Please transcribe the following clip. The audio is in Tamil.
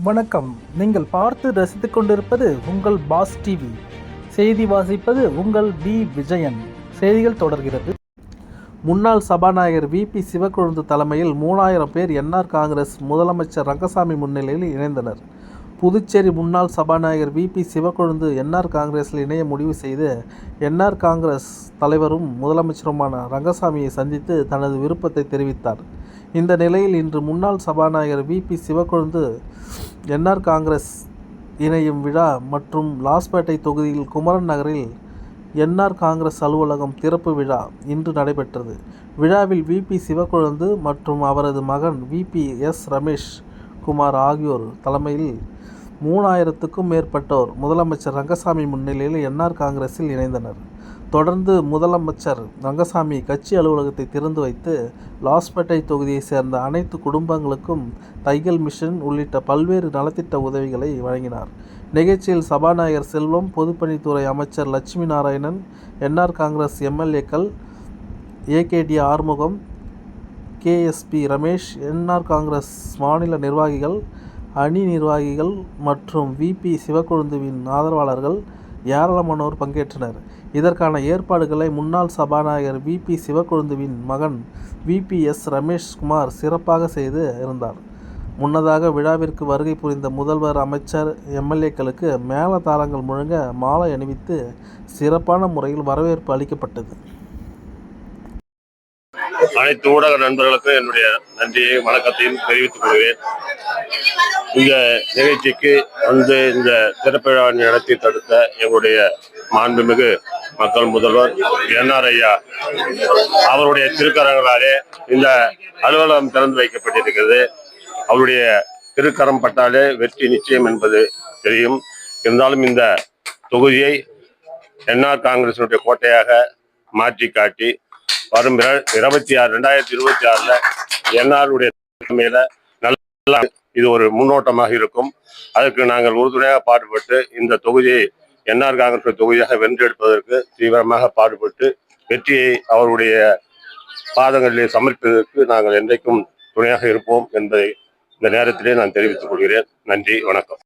வணக்கம். நீங்கள் பார்த்து ரசித்துக் கொண்டிருப்பது உங்கள் பாஸ் டிவி. செய்தி வாசிப்பது உங்கள் பி விஜயன். செய்திகள் தொடர்கிறது. முன்னாள் சபாநாயகர் வி. பி. சிவக்கொழுந்து தலைமையில் மூணாயிரம் பேர் என்ஆர் காங்கிரஸ் முதலமைச்சர் ரங்கசாமி முன்னிலையில் இணைந்தனர். புதுச்சேரி முன்னாள் சபாநாயகர் விபி சிவக்கொழுந்து என்ஆர் காங்கிரஸில் இணைய முடிவு செய்து என்ஆர் காங்கிரஸ் தலைவரும் முதலமைச்சருமான ரங்கசாமியை சந்தித்து தனது விருப்பத்தை தெரிவித்தார். இந்த நிலையில் இன்று முன்னாள் சபாநாயகர் விபி சிவக்கொழுந்து என்ஆர் காங்கிரஸ் இணையும் விழா மற்றும் லாஸ்பேட்டை தொகுதியில் குமரன் நகரில் என்ஆர் காங்கிரஸ் அலுவலகம் திறப்பு விழா இன்று நடைபெற்றது. விழாவில் விபி சிவக்கொழுந்து மற்றும் அவரது மகன் விபி எஸ். ரமேஷ் குமார் ஆகியோர் தலைமையில் மூணாயிரத்துக்கும் மேற்பட்டோர் முதலமைச்சர் ரங்கசாமி முன்னிலையில் என்ஆர் காங்கிரஸில் இணைந்தனர். தொடர்ந்து முதலமைச்சர் ரங்கசாமி கட்சி அலுவலகத்தை திறந்து வைத்து லாஸ்பேட்டை தொகுதியைச் சேர்ந்த அனைத்து குடும்பங்களுக்கும் தையல் மிஷன் உள்ளிட்ட பல்வேறு நலத்திட்ட உதவிகளை வழங்கினார். நிகழ்ச்சியில் சபாநாயகர் செல்வம் பொதுப்பணித்துறை அமைச்சர் லட்சுமி நாராயணன் என்ஆர் காங்கிரஸ் எம்எல்ஏக்கள் AKD Arumugam KSP Ramesh NR Congress மாநில நிர்வாகிகள் அணி நிர்வாகிகள் மற்றும் விபி சிவக்கொழுந்துவின் ஆதரவாளர்கள் ஏராளமானோர் பங்கேற்றனர். இதற்கான ஏற்பாடுகளை முன்னாள் சபாநாயகர் விபி சிவக்கொழுந்துவின் மகன் விபி எஸ். ரமேஷ்குமார் சிறப்பாக செய்து இருந்தார். முன்னதாக விழாவிற்கு வருகை புரிந்த முதல்வர் அமைச்சர் எம்எல்ஏக்களுக்கு மேளதாளங்கள் முழங்க மாலை அணிவித்து சிறப்பான முறையில் வரவேற்பு அளிக்கப்பட்டது. அனைத்து ஊடக நண்பர்களுக்கும் என்னுடைய நன்றியை வணக்கத்தையும் தெரிவித்துக் கொள்கிறேன். இந்த நிகழ்ச்சிக்கு வந்து இந்த திறப்பிழா நடத்தி தடுத்த எங்களுடைய மாண்புமிகு மக்கள் முதல்வர் என்ஆர் ஐயா அவருடைய திருக்கரங்களாலே இந்த அலுவலகம் திறந்து வைக்கப்பட்டிருக்கிறது. அவருடைய திருக்கரம் பட்டாலே வெற்றி நிச்சயம் என்பது தெரியும். இருந்தாலும் இந்த தொகுதியை என்ஆர் காங்கிரசினுடைய கோட்டையாக மாற்றி காட்டி வரும் இருபத்தி ஆறு ரெண்டாயிரத்தி இருபத்தி ஆறுல என்ஆருடைய தலைமையில நல்ல இது ஒரு முன்னோட்டமாக இருக்கும். அதற்கு நாங்கள் உறுதுணையாக பாடுபட்டு இந்த தொகுதியை என்ஆர் காங்கிரஸ் தொகுதியாக வென்றெடுப்பதற்கு தீவிரமாக பாடுபட்டு வெற்றியை அவருடைய பாதங்களிலே சமர்ப்பதற்கு நாங்கள் என்றைக்கும் துணையாக இருப்போம் என்பதை இந்த நேரத்திலே நான் தெரிவித்துக் கொள்கிறேன். நன்றி வணக்கம்.